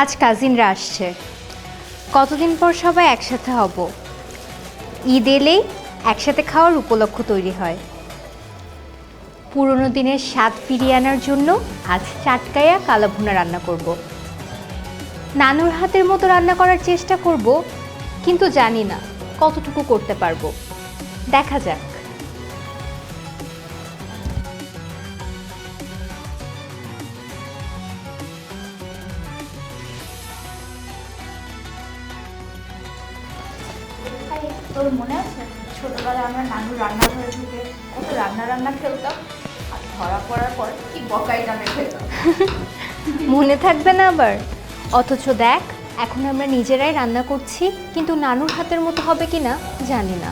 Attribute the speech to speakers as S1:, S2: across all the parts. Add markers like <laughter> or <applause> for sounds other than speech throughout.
S1: আজ কাজিনরা আসছে। কতদিন পর সবাই একসাথে হব? ঈদ এলেই একসাথে খাওয়ার উপলক্ষ তৈরি হয়। পুরনো দিনের স্বাদ ফিরিয়ে আনার জন্য আজ চাটকায়া কালাভুনা রান্না করব। নানুর হাতের মতো রান্না করার চেষ্টা করব, কিন্তু জানি না কতটুকু করতে পারব। দেখা যাক।
S2: তোর মনে আছে? ছোটবেলায় আমরা নানুর রান্নাঘরে ঢুকে কত রান্না রান্না খেলতাম, আর ধরা পড়ার পর কি বকাই নামে খেলতাম। <laughs>
S1: মনে থাকবে না আবার? অথচ দেখ, এখন আমরা নিজেরাই রান্না করছি, কিন্তু নানুর হাতের মতো হবে কি না জানি না।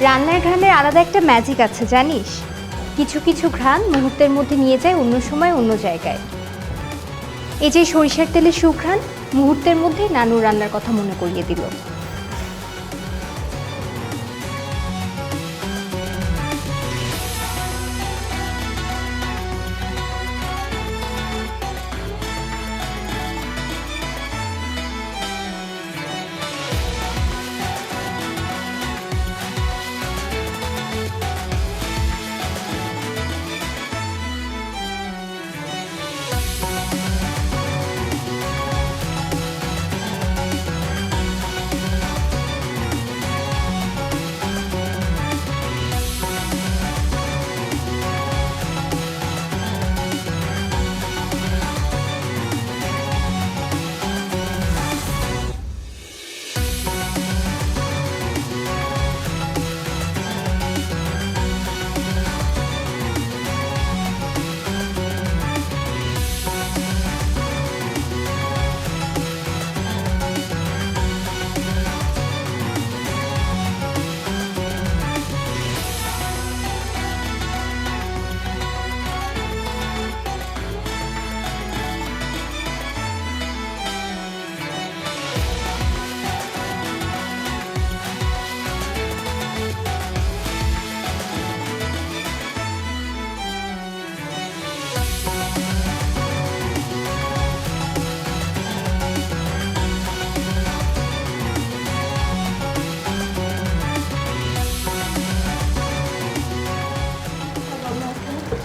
S1: রান্নার ঘ্রাণের আলাদা একটা ম্যাজিক আছে, জানিস? কিছু কিছু ঘ্রাণ মুহূর্তের মধ্যে নিয়ে যায় অন্য সময় অন্য জায়গায়। এই যে সরিষার তেলের সুঘ্রাণ মুহূর্তের মধ্যে নানুর রান্নার কথা মনে করিয়ে দিল।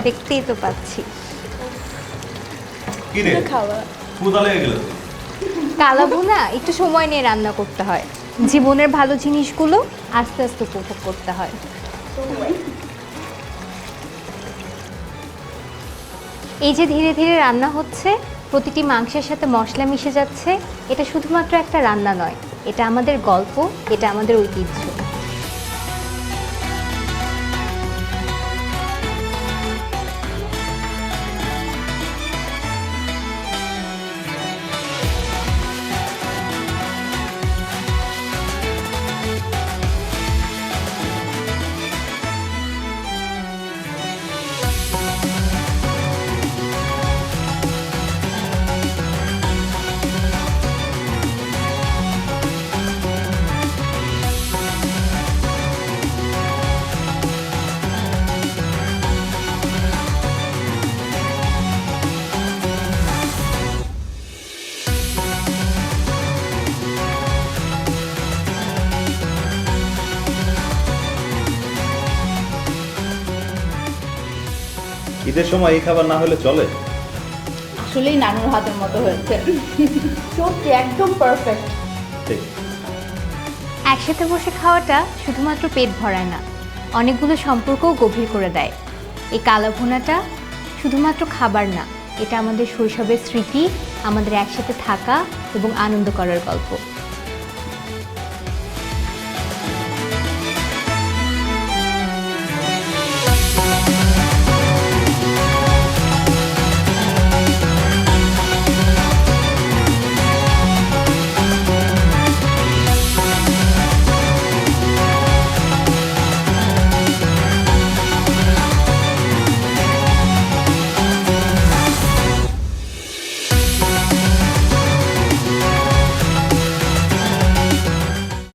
S1: দেখতেই তো পাচ্ছি।
S3: কি রে?
S2: খাওয়া?
S3: লেগে গেল।
S1: কালাভুনা একটু সময় নিয়ে রান্না করতে হয়। জীবনের ভালো জিনিসগুলো আস্তে আস্তে উপভোগ করতে হয়। এই যে ধীরে ধীরে রান্না হচ্ছে প্রতিটি মাংসের সাথে মশলা মিশে যাচ্ছে এটা শুধুমাত্র একটা রান্না নয় এটা আমাদের গল্প এটা আমাদের ঐতিহ্য।
S3: ঈদের সময় এই খাবার না হলে চলে?
S2: আসলেই নানুর হাতের মতো হয়েছে। সত্যি একদম পারফেক্ট
S3: ঠিক।
S1: একসাথে বসে খাওয়াটা শুধুমাত্র পেট ভরায় না অনেকগুলো সম্পর্কও গভীর করে দেয়। এই কালাভুনাটা শুধুমাত্র খাবার না এটা আমাদের শৈশবের স্মৃতি আমাদের একসাথে থাকা এবং আনন্দ করার গল্প।